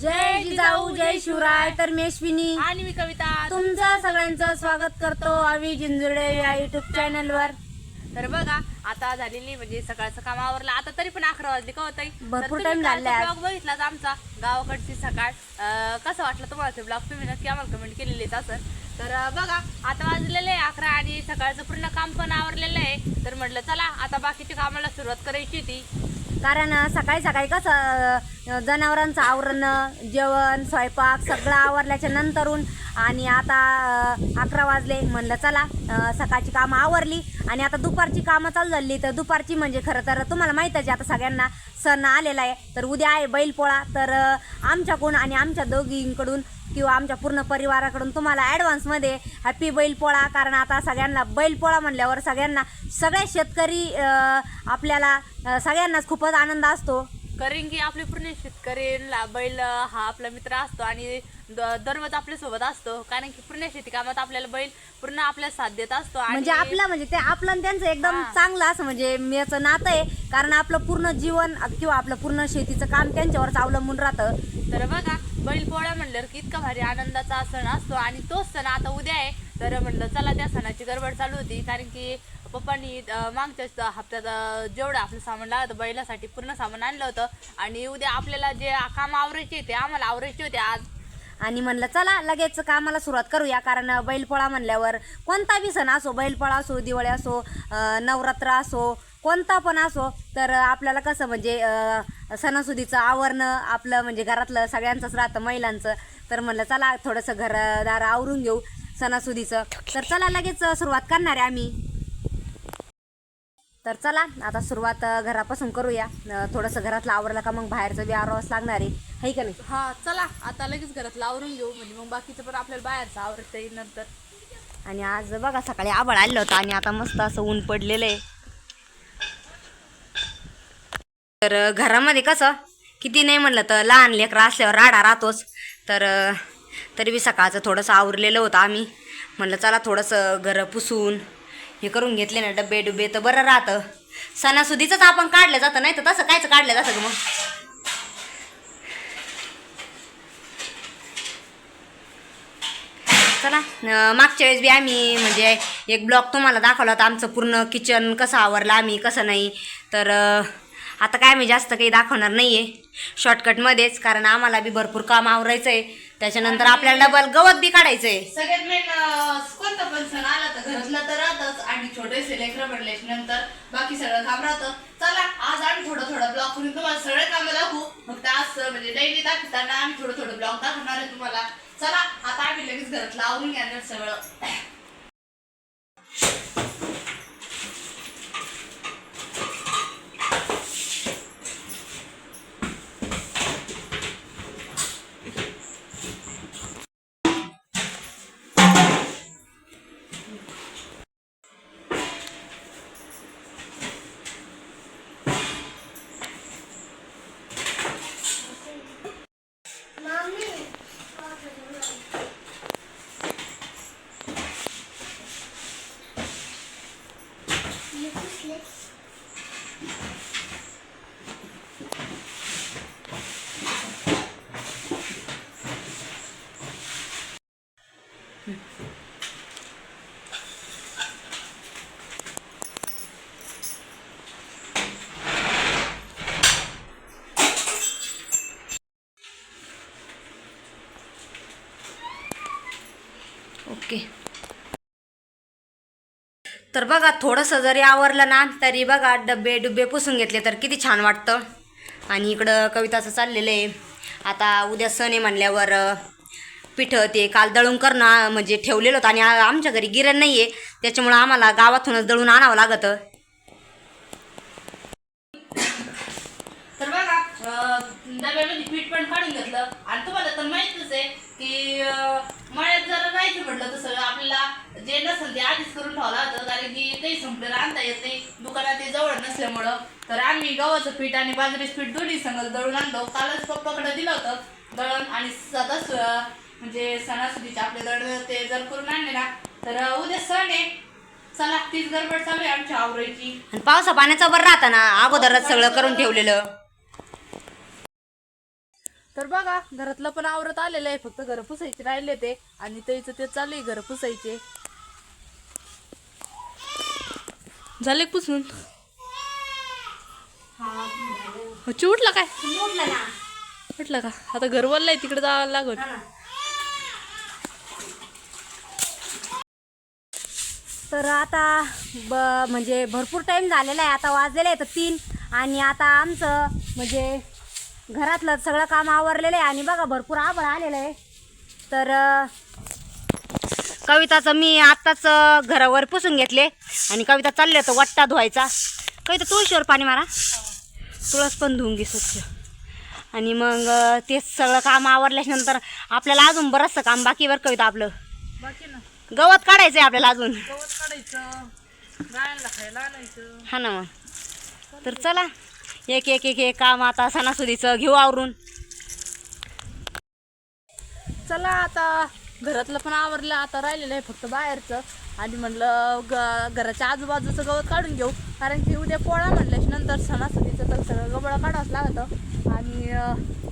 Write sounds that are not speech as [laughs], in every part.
जय जिजाऊ जय शिवराय तर मी अश्विनी आणि मी कविता. तुमचं सगळ्यांचं स्वागत करतो आम्ही जिंजुर्डे या युट्यूब चॅनल वर. तर बघा आता झालेली म्हणजे सकाळचं काम आवरलं. आता तरी पण अकरा वाजले का होत भरपूर time झाले. ब्लॉग बघितलाच आमचा गावाकडची सकाळ. कसं वाटलं तुम्हाला ते ब्लॉग तुम्ही नक्की आम्हाला कमेंट केलेलीच असं. तर बघा आता वाजलेले आहे अकरा आणि सकाळचं पूर्ण काम पण आवरलेलं आहे. तर म्हटलं चला आता बाकीच्या कामाला सुरुवात करायची होती. कारण सकाळी सकाळी कसं जनावरांचं आवरणं जेवण स्वयंपाक सगळं आवरल्याच्या नंतरून आणि आता अकरा वाजले म्हणलं चला सकाळची कामं आवरली आणि आता दुपारची कामं चालू झाली. तर दुपारची म्हणजे खरं तर तुम्हाला माहीतच आहे आता सगळ्यांना सण आलेला आहे. तर उद्या आहे बैलपोळा. तर आमच्याकडून आणि आमच्या दोघींकडून किंवा आमच्या पूर्ण परिवाराकडून तुम्हाला ॲडव्हान्समध्ये हॅपी बैलपोळा कारण आता सगळ्यांना बैलपोळा म्हणल्यावर सगळ्यांना सगळे शेतकरी आपल्याला सगळ्यांनाच खूपच आनंद असतो. कारण की आपले पूर्ण शेतकऱ्यांना बैल हा आपला मित्र असतो आणि द- दररोज आपल्यासोबत असतो. कारण की पूर्ण शेती कामात आपल्याला बैल पूर्ण आपल्या साथ देत असतो आणि म्हणजे आपलं म्हणजे ते आपलं त्यांचं एकदम. चांगलं असं म्हणजे याचं नातं आहे. कारण आपलं पूर्ण जीवन किंवा आपलं पूर्ण शेतीचं काम त्यांच्यावरच अवलंबून राहतं. तर बघा बैलपोळा म्हणलं की इतका भारी आनंदाचा सण असतो आणि तोच सण आता उद्या आहे. तर म्हणलं चला त्या सणाची गडबड चालू होती. कारण की पप्पांनी मागच्या हप्त्यात जेवढं आपलं सामान लागतं बैलासाठी पूर्ण सामान आणलं होतं. आणि उद्या आपल्याला जे काम आवरायचे ते आम्हाला आवरायचे होते आज. आणि म्हणलं चला लगेच कामाला सुरुवात करूया. कारण बैलपोळा म्हणल्यावर कोणता बी सण असो बैलपोळा असो दिवाळी असो नवरात्र असो कोणता पण असो तर आपल्याला कसं म्हणजे सणासुदीचं आवरणं आपलं म्हणजे घरातलं सगळ्यांचंच राहतं महिलांचं. तर म्हणलं चला थोडंसं घरदार आवरून घेऊ सणासुदीचं. तर चला लगेच सुरुवात करणार आहे आम्ही. तर चला आता सुरुवात घरापासून करूया. थोडंसं घरातलं आवरलं का मग बाहेरचं बी आवरावंच लागणार आहे. है का नाही? हा चला आता लगेच घरात आवरून घेऊ. म्हणजे मग बाकीचं पण आपल्याला बाहेरचं आवडतं येईल नंतर. आणि आज बघा सकाळी आभाळ आलं होतं आणि आता मस्त असं ऊन पडलेलं आहे. तर घरामध्ये कसं किती नाही म्हणलं तर लहान लेकरं असल्यावर राडा राहतोच. तर तरी बी सकाळचं थोडंसं आवरलेलं होतं आम्ही. म्हणलं चला थोडंसं घरं पुसून हे करून घेतले ना डबे डुबे तर बरं राहतं. सणासुदीचंच आपण काढलं जातं नाही तर तसं कायच काढलं जातं का मग? चला मागच्या वेळेस बी आम्ही म्हणजे एक ब्लॉग तुम्हाला दाखवला होता आमचं पूर्ण किचन कसं आवरलं आम्ही कसं नाही. तर आता काय मी जास्त काही दाखवणार नाही आहे शॉर्टकटमध्येच कारण आम्हाला बी भरपूर काम आवरायचं आहे त्याच्यानंतर आपल्याला डबल गवत बी काढायचं आहे सगळ्यात मेन कोणता पण सण आला तर घरातलं तर राहतच. आणि छोटेसे लेकरं पडल्याच्या नंतर बाकी सगळं काम राहतं. चला आज आम्ही थोडं थोडं ब्लॉग करून तुम्हाला सगळे कामं दाखवू. फक्त आज म्हणजे डेली दाखवताना आम्ही थोडं थोडं ब्लॉग दाखवणार आहे तुम्हाला. चला आता आम्ही लगेच घरातलं आवरून घेणार सगळं. ओके. तर बघा थोडंसं जरी आवरलं ना तरी बघा डबे डुबे पुसून घेतले तर किती छान वाटतं. आणि इकडं कविताचं चाललेलं आहे. आता उद्या सण आहे म्हणल्यावर पिठं ते काल दळून करणं म्हणजे ठेवलेलं होतं. आणि आमच्या घरी गिरण नाही आहे त्याच्यामुळं आम्हाला गावातूनच दळून आणावं लागतं तर बघा अं, डब्यामध्ये पीठ पण काढून घेतलं. आणि तुम्हाला तर माहितच आहे की मळ्यात जर राहायचं म्हटलं तर सगळं आपल्याला जे नसेल ते आधीच करून ठेवलं होतं कारण की काही संपलेलं आणता येत नाही. दुकानात ते जवळ नसल्यामुळं. तर आम्ही गव्हाचं पीठ आणि बाजरीचं पीठ दोन्ही संग दळून आणलो. कालच पप्पाकडे दिलं होतं दळण. आणि सदाच म्हणजे सणासुदीचे आपले दळण ते जर करून आणले ना तर उद्या सण आहे. चला तीच गडबड चालू आहे आमच्या आवरायची. आणि पावसा पाण्याचा बरं राहता ना. अगोदरच सगळं करून ठेवलेलं. तर बघा घरातलं पण आवरत आलेलं आहे. फक्त घर पुसायचे राहिले ते. आणि त्याचं ते चालू आहे घर पुसायचे. झाले पुसून? हो, चिवटला काय? उठलं का? आता घर वल्लंय तिकडे जावं लागत. तर आता ब म्हणजे भरपूर टाईम झालेला आहे. आता वाजलेलं आहे तर तीन. आणि आता आमचं म्हणजे घरातलं सगळं काम आवरलेलं आहे आणि बघा भरपूर आबळ आलेलं आहे. तर कविताचं मी आत्ताच घरावर पुसून घेतले आणि कविता चालले होतं वट्टा धुवायचा. कविता तुळशीवर पाणी मारा. तुळस पण धुवून घे स्वच्छ. आणि मग ते सगळं काम आवरल्यानंतर आपल्याला अजून बरंचसं काम बाकी बरं कविता आपलं. बाकी ना. गवत काढायचं. आहे आपल्याला अजून हा ना मग. तर चला. एक एक एक एक काम आता सणासुदीचं घेऊ आवरून. चला आता घरातलं पण आवरलं आता राहिलेलं आहे फक्त बाहेरचं. आणि म्हणलं ग घराच्या आजूबाजूचं गवत काढून घेऊ. कारण की उद्या पोळा म्हटल्यास नंतर सणासुदीचं तर सगळं गबळं काढावंच लागतं. आणि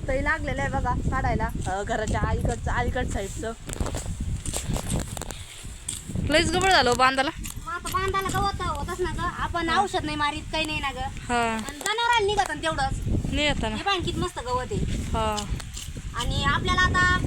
तरी लागलेलं आहे बघा काढायला. घराच्या अलीकडचं अलीकड साईडचं. लईच गबळ झालं हो बांधाला. बांधायला गवत होतच ना ग. आपण औषध नाही मारीत काही नाही ना ग. हा. आणि जनावरांना निघत तेवढंच. नाही येतं ना. हे मस्त गवत आहे. हा. आणि आपल्याला आता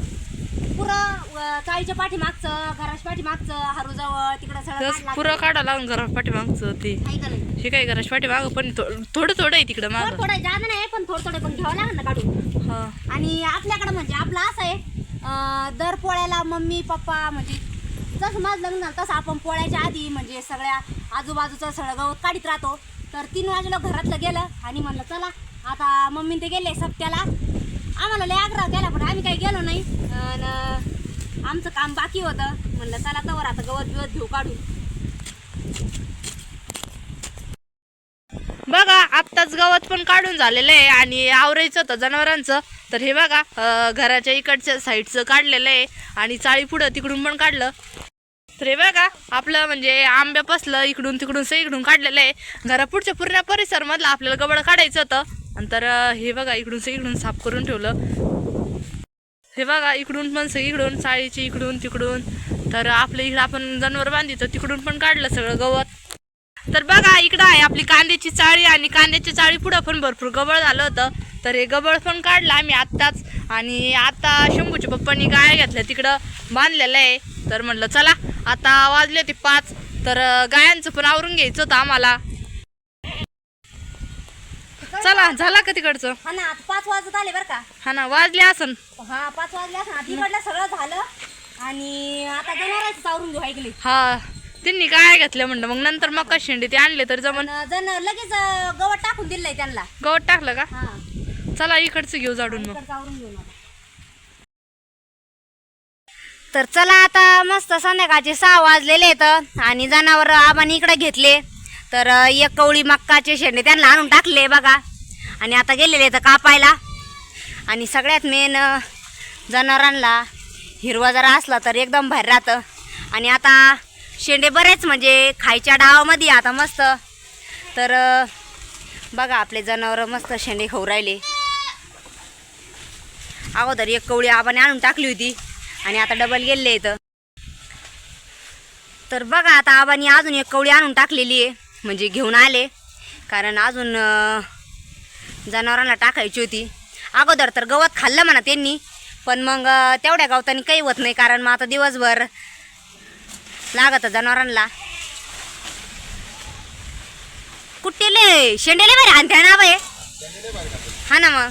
पुरं चाळीच्या पाठीमागचं घराच्या पाठीमागचं हारूजवळ तिकडं सगळं तस पुरं काढा लागून घरा पाठीमागचं ते. आहे का नाही? हे काय घराच्या पाठीमागं पण थो- थोडं थोडं आहे तिकडं थोडं मागं. थोडं जादा नाही पण थोडं थोडं पण घ्यावं लागेल ना काढून. हा. आणि आपल्याकडं म्हणजे आपलं असं आहे अं, दर पोळ्याला मम्मी पप्पा म्हणजे जसं माझं लग्न झालं तसं आपण पोळ्याच्या आधी म्हणजे सगळ्या आजूबाजूचं सगळं गवत काढीत राहतो. तर तीन वाजेला घरातलं गेलं आणि म्हणलं चला आता मम्मी ते गेले सप्त्याला. आम्हाला लय आग्रह केला पण आम्ही काही गेलो नाही. आणि आमचं काम बाकी होतं. म्हणलं चला तवर आता गवत बिवत घेऊ काढून. बघा आत्ताच गवत पण काढून झालेलं आहे आणि आवरायचं होतं जनावरांचं. तर हे बघा घराच्या इकडच्या साईडचं काढलेलं आहे आणि चाळी पुढं तिकडून पण काढलं. तर हे बघा आपलं म्हणजे आंब्या पसलं इकडून तिकडून इकडून काढलेलं आहे. घरा पुढच्या पूर्ण परिसरमधलं आपल्याला गबड काढायचं होतं. आणि तर हे बघा इकडून इकडून साफ करून ठेवलं. हे बघा इकडून पण इकडून चाळीची इकडून तिकडून. तर आपल्या इकडं आपण जनावर बांधितो तिकडून पण काढलं सगळं गवत. तर बघा इकडं आहे आपली कांद्याची चाळी आणि कांद्याची चाळी पुढं पण भरपूर गबळ झालं होतं. तर हे गबळ पण काढलं आम्ही आत्ताच. आणि आता शंभूच्या पप्पांनी गाय घेतल्या तिकडं बांधलेलं आहे. तर म्हणलं चला आता वाजले ते पाच. तर गायांचं पण आवरून घ्यायचं होतं आम्हाला. चला झाला का तिकडचं? हा ना आता पाच वाजत आले बरं का. हा ना वाजले असन. हा पाच वाजले असं तिकडलं सगळं झालं. आणि आता जनावरांचं चावरून घेऊ ऐकले. हा. त्यांनी गाय घेतल्या म्हणलं. मग नंतर मका शेंडी ते आणले तर जमन. जण लगेच अं, गवत टाकून दिलंय त्यांना. गवत टाकलं का? हा. चला इकडचं घेऊ जाडून मग. इकडचं आवरून. तर चला आता मस्त संध्याकाळचे सहा वाजलेले आहेत आणि जनावर आबाने इकडे घेतले. तर अं, एक कवळी मक्काचे शेंडे त्यांना आणून टाकले बघा. आणि आता गेलेले तर कापायला. आणि सगळ्यात मेन जनावरांना हिरवा जरा असला तर एकदम बाहेर राहतं. आणि आता शेंडे बरेच म्हणजे खायच्या डावामध्ये आता मस्त. तर बघा आपले जनावर मस्त शेंडे खाऊ राहिले. अगोदर एक कवळी आबाने आणून टाकली होती आणि आता डबल गेले इथं तर बघा आता आबाने अजून एक कवळी आणून टाकलेली आहे म्हणजे घेऊन आले. कारण अजून जनावरांना टाकायची होती. अगोदर तर गवत खाल्लं म्हणा त्यांनी पण मग तेवढ्या गवतानी काही होत नाही कारण मग आता दिवसभर लागत जनावरांना. कुट्टेले शेंडेले बरे आणते ना बाई. हा ना मग.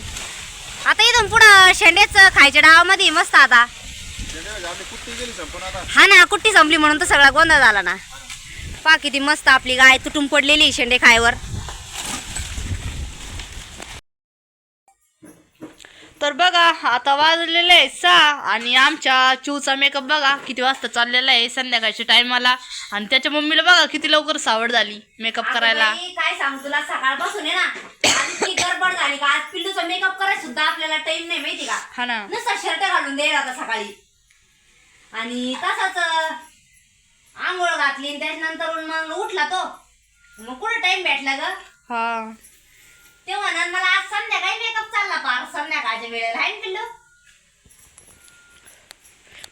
आता इथून पुढं शेंडेच खायच्या डावामध्ये मस्त आता. हा ना कुट्टी संपली म्हणून तर सगळा गोंधळ झाला ना. पा किती मस्त आपली गाय तुटून पडलेली शेंडे खायवर. तर बघा आता वाजलेलं आहे सहा आणि आमच्या चिवचा मेकअप बघा किती वाजता चाललेला आहे संध्याकाळच्या टायमाला आणि त्याच्या मम्मीला बघा किती लवकर सावड झाली मेकअप करायला. काय सांगू तुला? सकाळपासून आहे ना गडबड झाली का? आज पिल्लूचा मेकअप करायला सुद्धा आपल्याला टाइम नाही माहिती का? हा ना. नुसता शर्ट घालून दे आता सकाळी. आणि तसाच आंघोळ घातली त्याच्यानंतर मग उठला तो. मग कुठं टाइम भेटला ग? हा. ते म्हणाल मला आज संध्याकाळी मेकअप चालला पार संध्याकाळच्या वेळेला. आहे ना पिल्लू?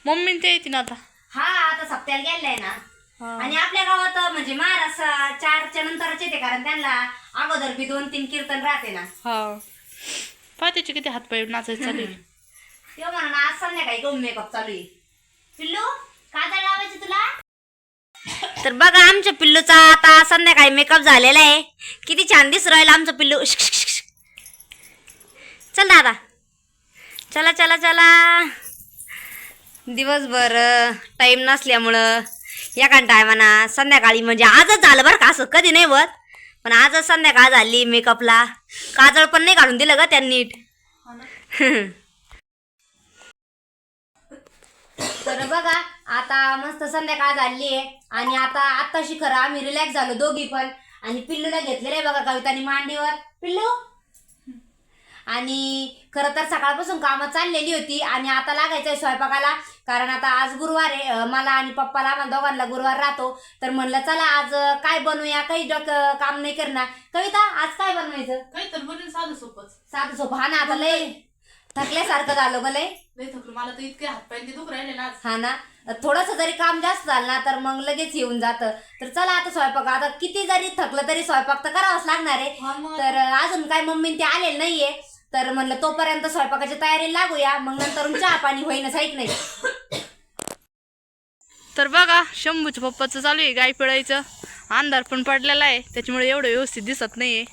मम्मी ते येते ना आता. हा आता सप्त्याला गेलाय ना. हा. आणि आपल्या गावात म्हणजे महाराष्ट्र चारच्या नंतरच येते कारण त्यांना अगोदर बी दोन तीन कीर्तन राहते ना. हा. पाय त्याचे किती हातपाय नाचायचे चालू आहे. ते म्हणून आज संध्याकाळी कमी मेकअप चालू आहे. पिल्लू काजळ लावायची तुला? तर बघा आमच्या पिल्लूचा आता संध्याकाळी मेकअप झालेला आहे. किती छान दिसू राहिलं आमचं पिल्लू. चल दादा. चला चला चला. दिवसभर टाईम नसल्यामुळं या टायमाना संध्याकाळी म्हणजे आजच झालं बरं का असं. कधी नाही होत. पण आजच संध्याकाळ झाली मेकअपला काजळ पण नाही काढून दिलं ग त्यांनी. नीट तर बघा आता मस्त संध्याकाळ झाली आहे. आणि आता आत्ताशी खरं आम्ही रिलॅक्स झालो दोघी पण. आणि पिल्लूला घेतलेलं आहे बघा कवितानी मांडीवर. पिल्लू! आणि खरं तर सकाळपासून कामं चाललेली होती आणि आता लागायचं आहे स्वयंपाकाला. कारण आता आज गुरुवार आहे. मला आणि पप्पाला आम्हाला दोघांना गुरुवार राहतो. तर म्हणलं चला आज काय बनवूया? काही डोकं काम नाही करणार. कविता आज काय बनवायचं? काही तर बनून साधं सोपंच. साधं सोपं. हा ना आता लय थकल्यासारखं झालं लय. लय थकलो. मला तर इतके हातपाय दुख राहिले ना. हा ना. थोडस जरी काम जास्त झालं ना तर मग लगेच येऊन जातं. तर चला आता स्वयंपाक. आता किती जरी थकलं तरी स्वयंपाक तर करावाच लागणार आहे. तर अजून काय मम्मी ते आलेले नाहीये. तर म्हणलं तोपर्यंत स्वयंपाकाची तयारी लागूया मग नंतर चहा पाणी होईनच ऐक नाही. तर बघा शंभूच्या पप्पाचं चालू आहे गाय पिळायचं. अंधार पण पडलेला आहे त्याच्यामुळे एवढं व्यवस्थित दिसत नाहीये.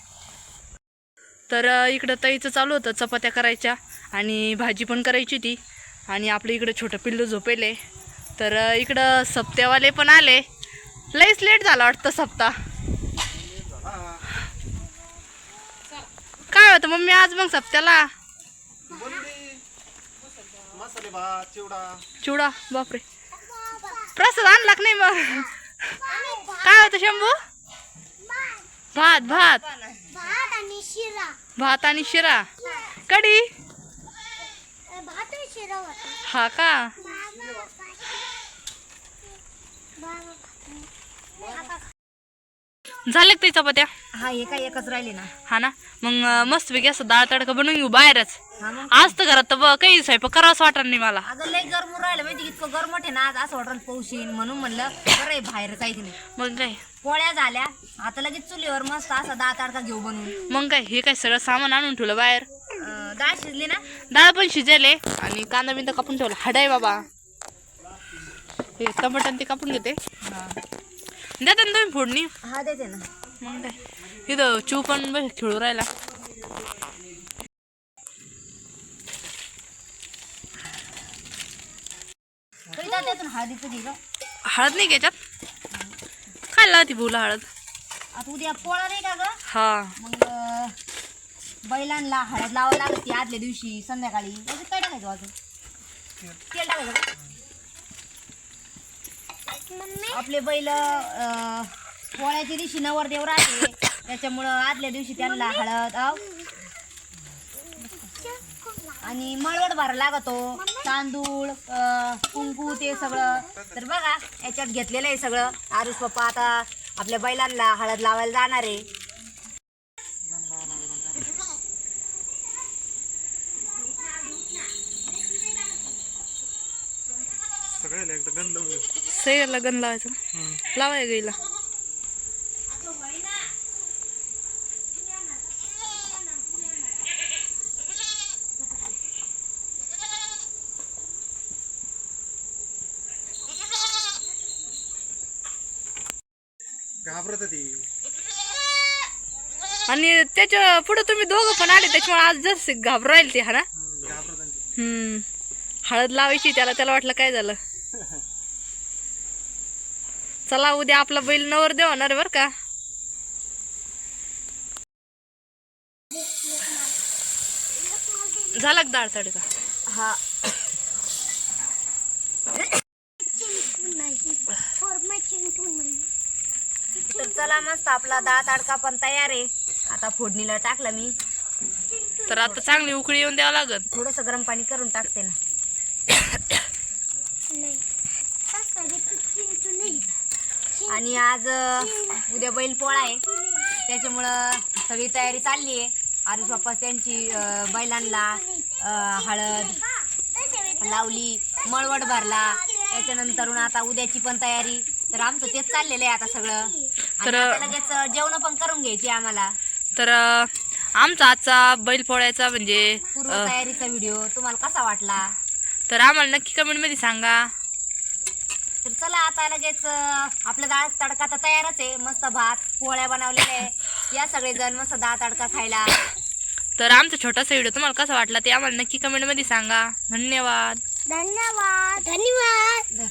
तर इकडं ताईचं चालू होतं चपात्या करायच्या आणि भाजी पण करायची ती आणि आपल्या इकडं छोटं पिल्लू झोपेले. तर इकडं सप्त्यावाले पण आले. लईच लेट झाला वाटतं सप्ता. काय होतं मम्मी आज मग सप्त्याला. मसाले भात चिवडा चिवडा बापरे. प्रसाद आणला का नाही मग? काय होतं शंभू? भात भात. भात आणि शिरा. भात आणि शिरा कढी? भात आणि शिरा होता हा का? झाले का ते चपात्या? हा हे काय एकच राहिले ना. हा ना? मग मस्त पैकी असं डाळ तडका बनवून घेऊ बाहेरच. हा मग. आज तर घरात तर ब- काही स्वयंपाक करावंच वाटत नाही मला. अगं लय गरम राहिलं माहिती इतकं गरम आहे ना आज असं वाटलं पाऊस येईन म्हणून म्हणलं बरं आहे बाहेर जायचं नाही. मग काय? पोळ्या झाल्या आता लगेच चुलीवर मस्त असा दहा ताडका घेऊ बनवून. मग काय? हे काय सगळं सामान आणून ठेवलं बाहेर? अं, डाळ शिजली ना? डाळ पण शिजेले. आणि कांदा बिंदा कापून ठेवला. हाडाय बाबा. हे टमाटर ते कापून घेते. देता ना तुम्ही फोडणी. हा देते ना मग काय. इथं चू पण बघ खेळू राहिला. त्यातून हळदीचं हळद नाही घ्यायच्यात? काय लावती बोला हळद? आता उद्या पोळा नाही का ग? हा. मग अं, बैलांना हळद लावावं लागते आदल्या दिवशी संध्याकाळी. त्याच्यात काय टाकायचं अजून? तेल टाकायचं का? आपले बैल अं, पोळ्याच्या दिवशी नवरदेव राहते. त्याच्यामुळं आदल्या दिवशी त्यांना हळद आव. आणि मळवड भरा लागतो. तांदूळ कुंकू ते सगळं. तर बघा याच्यात घेतलेलं आहे सगळं. आरुष पप्पा आता आपल्या बैलांना हळद लावायला जाणार आहे. सही लग्न लावायचं. लावाय गेला घाबरत ती. आणि त्याच्या पुढे तुम्ही दोघं पण आले त्याच्यामुळे आज जर घाबरू राहील ते हा ना? हम्म. हळद लावायची त्याला त्याला वाटलं काय झालं? [laughs] चला उद्या आपला बैल नवर देव होणार बरं का? झाला का डाळ तडका हा. तर चला मस्त आपला डाळ ताडका पण तयार आहे. आता फोडणीला टाकलं मी. तर आता चांगली उकळी येऊन द्यावं लागत थोडस गरम पाणी करून टाकते ना. [coughs] आणि आज अं, उद्या बैल पोळा आहे. त्याच्यामुळं सगळी तयारी चालली आहे. आरुष बाप्पा त्यांची अं, बैलांना अं, हळद लावली मळवट भरला. त्याच्यानंतरून आता उद्याची पण तयारी. तर आमचं तेच चाललेलं आहे आता सगळं. तर- लगेच जेवण पण करून घ्यायची आम्हाला. तर अं, आमचा आजचा बैलपोळ्याचा म्हणजे पूर्व अं, तयारीचा व्हिडिओ तुम्हाला कसा वाटला? तर आम्हाला नक्की कमेंटमध्ये सांगा. तर चला आता लगेच आपला डाळ तडका तर तयारच आहे. मस्त भात पोळ्या बनवलेल्या आहे. या सगळेजण मस्त डाळ तडका खायला. तर आमचा छोटासा व्हिडिओ तुम्हाला कसा वाटला ते आम्हाला नक्की कमेंटमध्ये सांगा. धन्यवाद. धन्यवाद. धन्यवाद.